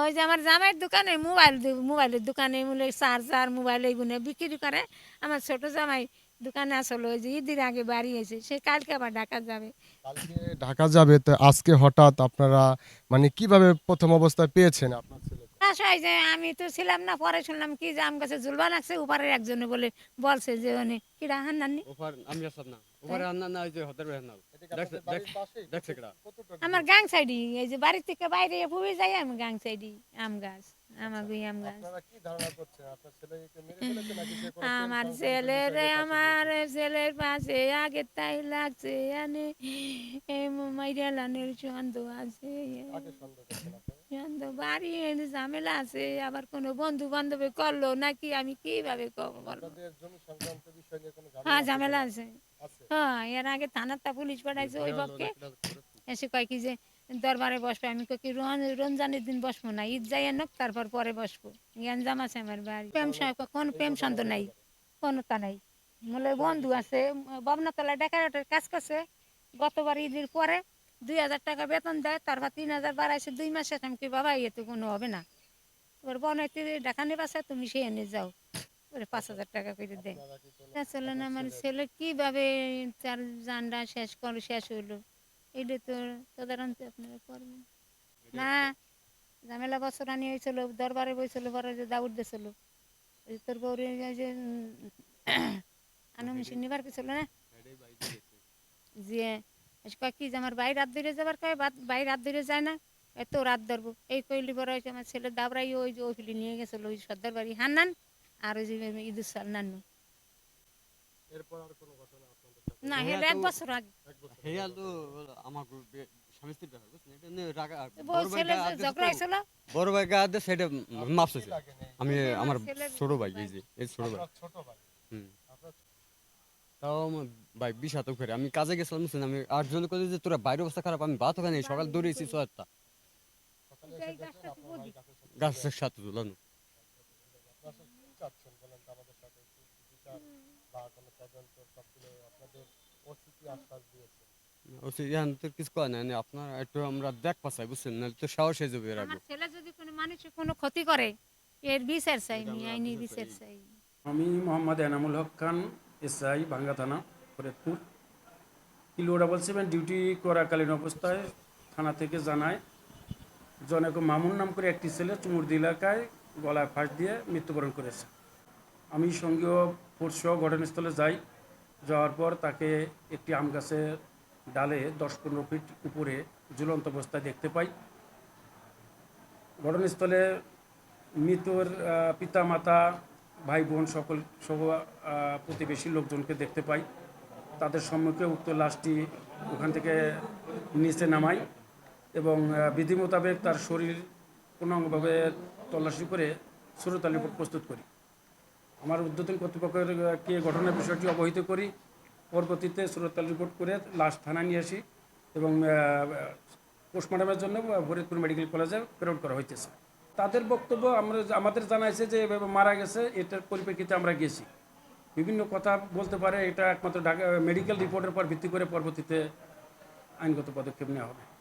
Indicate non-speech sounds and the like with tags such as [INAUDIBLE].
ওই যে আমার জামাইয়ের দোকানে মোবাইল মোবাইলের দোকানে মূলে চার্জার মোবাইল এইগুলো বিক্রি করে আমার ছোট জামাই দোকানে আসলে ওই যে ঈদের আগে বাড়ি এসে সে কালকে আবার ঢাকা যাবে ঢাকা যাবে, তো আজকে হঠাৎ আপনারা মানে কীভাবে প্রথম অবস্থায় পেয়েছেন আপনার? ছেলে আশায় যে আমি তো ছিলাম না পরে শুনলাম কি যে আম গাছে ঝুলবা লাগছে উপরের একজনে বলে বলছে যে উনি কিরা হান নানি ওপার আমি আসব না ওপারে আন্না না ওই যে হতের বেহান দেখছে দেখছে কিরা আমার গাং সাইডি এই যে বাড়ি থেকে বাইরে ফুবি যাই আমি গাং সাইডি আম গাছ আমার গুই আম গাছ। আপনারা কি ধারণা করছেন? আপনার ছেলেকে মেরে ফেলেছে নাকি সে কোনো [LAUGHS] আমার ছেলের আমার ছেলের পাশে আগে তাই লাগছে আনে মাইরা লানের আছে। বাড়ি এনে ঝামেলা আছে আবার কোনো বন্ধু বান্ধবে করল নাকি আমি কীভাবে কোনো হ্যাঁ ঝামেলা আছে। হ্যাঁ এর আগে থানারটা পুলিশ পাঠাইছে ওই পক্ষে এসে কয় কি যে দরবারে বসবে আমি কি রমজানের দিন বসবো না ঈদ যাই নোক তারপর পরে বসবো। জ্ঞানজাম আছে আমার বাড়ি প্রেম কোন প্রেম ছন্দ নাই কোনো তা নাই। বলে বন্ধু আছে ববনাতলায় ডেকারেটের কাজ করছে গতবার ঈদের পরে দুই হাজার টাকা বেতন দেয় তারপর তিন হাজার বাড়াইছে দুই মাসে আমি কি বাবা ইয়ে তো কোনো হবে না। এবার বনাইতে দেখানে পাশে তুমি সে এনে যাও। ওরে পাঁচ হাজার টাকা করে দেয়। আসলে না আমার ছেলে কীভাবে তার জানটা শেষ করে শেষ হলো এটা তো তদারন্ত আপনারা করবেন। না ঝামেলা বছর আনি হয়েছিল দরবারে বইছিল পরে যে দাউদ দিয়েছিল ওই তোর বউরে যে [COUGHS] আনো মেশিন নিবার গেছিল না? যে কয় কি যে আমার ভাই রাত ধরে যাবার? কয় ভাই রাত ধরে যায় না। এত রাত ধরবো। এই কইলি বড় হয়েছে আমার ছেলে দাবরাই ওই যে ওইগুলি নিয়ে গেছিল ওই সর্দার বাড়ি হান্নান আর ওই যে ইদুর সাল নান্নু। এরপর আর কোনো ঘটনা না হ্যাঁ, এক বছর আগে। বছর তো আমার স্বামী স্ত্রীর ব্যাপার বুঝছেন? এটা নিয়ে রাগা বড় ছেলে ঝগড়া হয়েছিল? বড় ভাই গা হাত সেটা লাগে নেই? আমি আমার আমার ছোট ভাই এই যে এই ছোট ভাই। ছোট ভাই? হুম। তাও আমার ভাই বিশ হাত করে। আমি কাজে গেছিলাম বুঝছেন? আমি আটজন করে যে তোরা বাইরের অবস্থা খারাপ আমি ভাত ওখানে সকাল দৌড়েছি ছয়টা গাছের সাথে ঝুলানো কিছু কয় না আপনার একটু আমরা দেখ পাচাই বুঝছেন? না তো সাহস হয়ে যাবে ছেলে যদি কোনো মানুষের কোনো ক্ষতি করে এর বিচার চাই আইনি বিচার চাই। আমি মোহাম্মদ এনামুল হক খান এসআই ভাঙ্গা থানা। Faridpur kilo double seven duty করাকালীন অবস্থায় থানা থেকে জানায় জনক মামুন নাম করে একটি ছেলে চুমুরদি এলাকায় গলায় ফাঁস দিয়ে মৃত্যুবরণ করেছে। আমি সঙ্গীয় ফোর্স ঘটনাস্থলে যাই, যাওয়ার পর তাকে একটি আম গাছের ডালে দশ পনেরো ফিট উপরে ঝুলন্ত অবস্থায় দেখতে পাই। ঘটনাস্থলে মৃতর পিতা মাতা ভাই বোন সকল সহ প্রতিবেশী লোকজনকে দেখতে পাই। তাদের সম্মুখে উক্ত লাশটি ওখান থেকে নিচে নামাই এবং বিধি মোতাবেক তার শরীর পূর্ণাঙ্গভাবে তল্লাশি করে সুরতাল রিপোর্ট প্রস্তুত করি। আমার উদ্যোতন কর্তৃপক্ষকে ঘটনার বিষয়টি অবহিত করি, পরবর্তীতে সুরতাল রিপোর্ট করে লাশ থানায় নিয়ে আসি এবং পোস্টমর্টমের জন্য ফরিদপুর মেডিকেল কলেজে প্রেরণ করা হইতেছে। তাদের বক্তব্য আমরা, আমাদের জানাইছে যে এভাবে মারা গেছে, এটার পরিপ্রেক্ষিতে আমরা গেছি বিভিন্ন কথা বলতে পারে, এটা একমাত্র ঢাকা মেডিকেল রিপোর্টের উপর ভিত্তি করে পরবর্তীতে আইনগত পদক্ষেপ নেওয়া হবে।